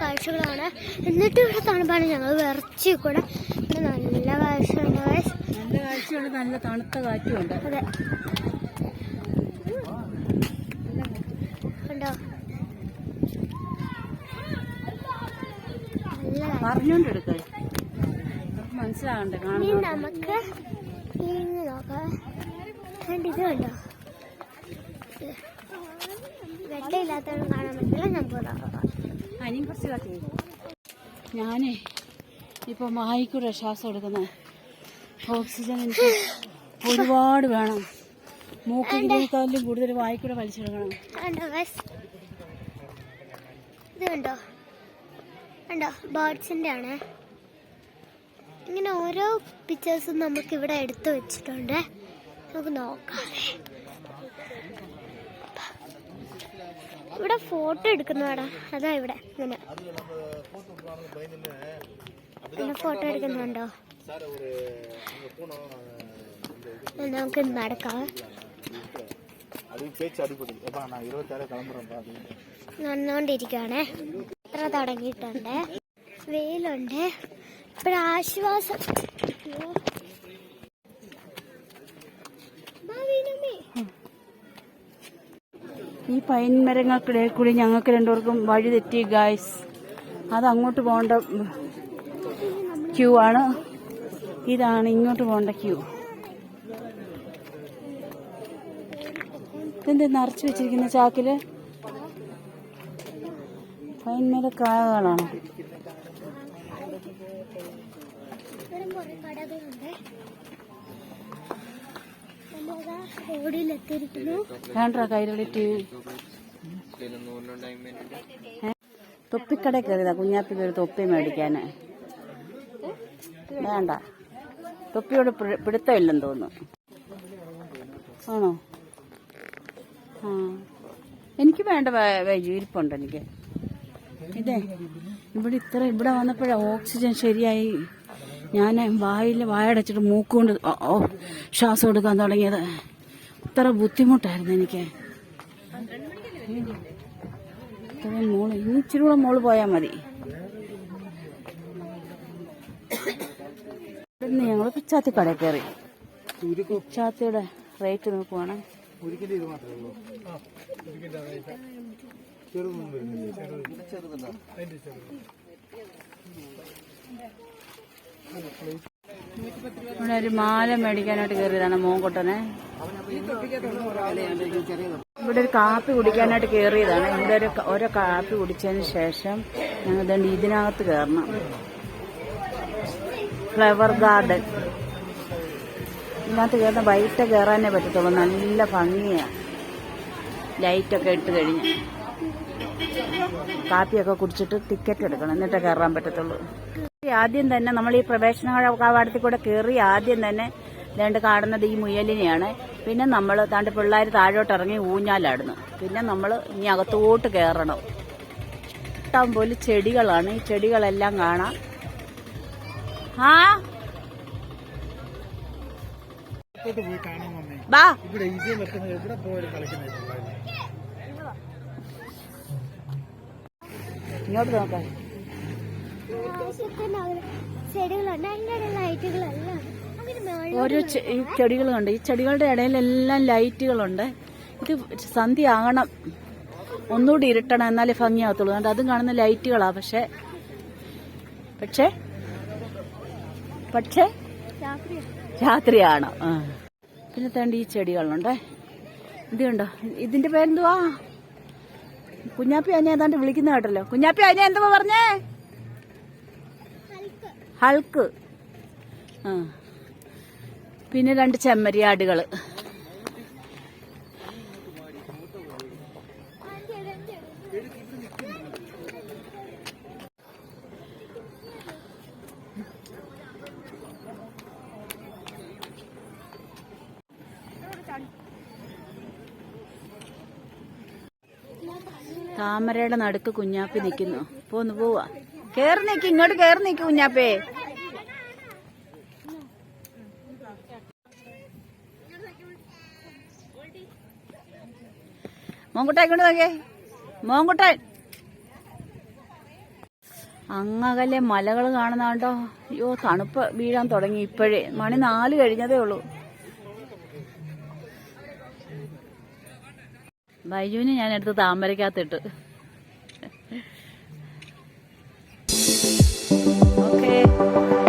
കാഴ്ചകളാണ്. എന്നിട്ട് ഇവിടെ തണുപ്പാണ്. ഞങ്ങൾ വിറച്ചി കൂടെ. നല്ല കാഴ്ചയുണ്ട്. നല്ല കാഴ്ചയുണ്ട്. നല്ല തണുത്ത കാറ്റുമുണ്ട് അതെ. കണ്ടോ. പറഞ്ഞോണ്ടെടുക്ക നമുക്ക് നോക്കാം. ഇത് കണ്ടോ? കാണാൻ പറ്റില്ല. നമുക്ക് അനിയും കുറച്ച് ഞാനേ ഇപ്പൊ മായിക്കൂടെ ശ്വാസം എടുക്കുന്ന ഓക്സിജൻ എനിക്ക് ഒരുപാട് വേണം. മൂക്കിനേക്കാളും കൂടുതൽ വായിക്കൂടെ വലിച്ചെടുക്കണം? ഇത് കണ്ടോ? കണ്ടോ? ബേർഡ്സിന്റെ ആണ് ഇങ്ങനെ ഓരോ പിക്ചേഴ്സും നമുക്ക് ഇവിടെ എടുത്തു വെച്ചിട്ടുണ്ട്. നമുക്ക് നോക്കാം. ഇവിടെ ഫോട്ടോ എടുക്കുന്നതാടാ. അതാ ഇവിടെ ഇങ്ങനെ. ഫോട്ടോ എടുക്കുന്നുണ്ടോ? നമുക്ക് നടക്കാം. നടന്നുകൊണ്ടിരിക്കുകയാണേ എത്ര തുടങ്ങിയിട്ടുണ്ട്. വെയിലുണ്ട്. വീണമ്മേ. ഈ പൈൻ മരങ്ങൾക്കിടയിൽ കൂടി ഞങ്ങൾക്ക് രണ്ടുപേർക്കും വഴി തെറ്റി ഗായ്സ് അത് അങ്ങോട്ട് പോകേണ്ട ക്യൂ ആണ്. ഇതാണ് ഇങ്ങോട്ട് പോകേണ്ട ക്യൂ ഇതെന്ത് നിറച്ച് വെച്ചിരിക്കുന്ന ചാക്കിൽ? പൈൻമര കായകളാണ് ഇവിടെ കുറെ കടകളുണ്ട്. നമ്മളിതാ റോഡിലെത്തിയിരിക്കുന്നു വേണ്ട കൈരളി ടി വി. തൊപ്പിക്കട കയറിയതാ കുഞ്ഞാപ്പിക്ക് ഒരു തൊപ്പി മേടിക്കാന്. വേണ്ട. തൊപ്പിയോട് പിടി- പിടുത്തമില്ലെന്ന് തോന്നുന്നു. ആണോ? ആ. എനിക്ക് വേണ്ട ഇരിപ്പുണ്ട് എനിക്ക്. ഇതേ. ഇവിടെ ഇത്ര ഇവിടെ വന്നപ്പോഴാണ് ഓക്സിജൻ ശരിയായി. ഞാൻ വായിൽ വായടച്ചിട്ട് മൂക്കുകൊണ്ട് ഓ ശ്വാസം എടുക്കാൻ തുടങ്ങിയത്. ഇത്ര ബുദ്ധിമുട്ടായിരുന്നു എനിക്ക്. ഇത്രയും മോൾ ഇനി ഇച്ചിരി കൂടെ മോൾ പോയാൽ മതി. ഇവിടുന്ന് ഞങ്ങൾ പിച്ചാത്തി കടയിൽ കയറി പിച്ചാത്തിയുടെ റേറ്റ് നോക്കുവാണ്. ചെറുതുണ്ടോ. ഇവിടെ ഒരു മാല മേടിക്കാനായിട്ട് കയറിയതാണ് മോങ്കൊട്ടനെ ഇവിടെ ഒരു കാപ്പി കുടിക്കാനായിട്ട് കയറിയതാണ്. ഇവിടെ ഒരു ഓരോ കാപ്പി കുടിച്ചതിന് ശേഷം ഞങ്ങൾ ഇതുണ്ട് ഇതിനകത്ത് കയറണം. Flower garden. ഇതിനകത്ത് കയറുന്ന വൈകിട്ട് കയറാനേ പറ്റത്തുള്ളൂ. നല്ല ഭംഗിയാണ് ലൈറ്റൊക്കെ ഇട്ട് കഴിഞ്ഞ്. കാപ്പിയൊക്കെ കുടിച്ചിട്ട് ടിക്കറ്റ് എടുക്കണം. എന്നിട്ടേ കയറാൻ പറ്റത്തുള്ളൂ. ആദ്യം തന്നെ നമ്മൾ ഈ പ്രവേശന കവാടത്തിൽ കൂടെ കയറി ആദ്യം തന്നെ രണ്ട് കാണുന്നത് ഈ മുയലിനെയാണ്. പിന്നെ നമ്മൾ താണ്ട് പിള്ളേർ താഴോട്ട് ഇറങ്ങി ഊഞ്ഞാലാടുന്നു. പിന്നെ നമ്മൾ ഇനി അകത്തോട്ട് കയറണം ഇഷ്ടം പോലെ ചെടികളാണ്. ഈ ചെടികളെല്ലാം കാണാം. ആ? ഇപ്പോട്ട് പോയി കാണാൻ വന്നേ. ബാ. ഇവിടെ ഇത് വെക്കുന്നത് എവിടെ പോയാലും കളിക്കുന്നത് ഇങ്ങോട്ട് നോക്കാം. ചെടികളുണ്ട്. അതിന്റെ ലൈറ്റുകളെല്ലാം ഓരോ ഈ ചെടികൾ കണ്ട്. ഈ ചെടികളുടെ ഇടയിലെല്ലാം ലൈറ്റുകളുണ്ട്. ഇത് സന്ധ്യ ആകണം ഒന്നുകൂടി ഇരുട്ടണം എന്നാലേ ഭംഗിയാകത്തുള്ളൂ. അതും കാണുന്ന ലൈറ്റുകളാ. പക്ഷെ പക്ഷേ പക്ഷേ രാത്രി രാത്രിയാണ് പിന്നെ തേണ്ട ഈ ചെടികളുണ്ട്. ഇത് കണ്ടോ? ഇതിന്റെ പേരെന്തുവാ? കുഞ്ഞാപ്പി അനെ ഏതാണ്ട് വിളിക്കുന്ന കേട്ടല്ലോ. കുഞ്ഞാപ്പി അതിനെ എന്തുവാ പറഞ്ഞേ? ഹൾക്ക്. പിന്നെ രണ്ട് ചെമ്മരിയാടുകൾ. താമരയുടെ നടുക്ക് കുഞ്ഞാപ്പി നിൽക്കുന്നു പോന്ന് പോവാ. കേറി നിക്ക് ഇങ്ങോട്ട് കേറി നിക്ക് കുഞ്ഞാപ്പേ. മോങ്കുട്ട കൊണ്ട് നോക്കേ മോങ്കുട്ടൻ അങ്ങകലെ മലകൾ കാണുന്നാണ്ടോ അയ്യോ തണുപ്പ് വീഴാൻ തുടങ്ങി ഇപ്പോഴേ. മണി നാല് കഴിഞ്ഞതേ ഉള്ളൂ. ബൈജുവിനെ ഞാൻ എടുത്ത് താമരക്കകത്തിട്ട് it.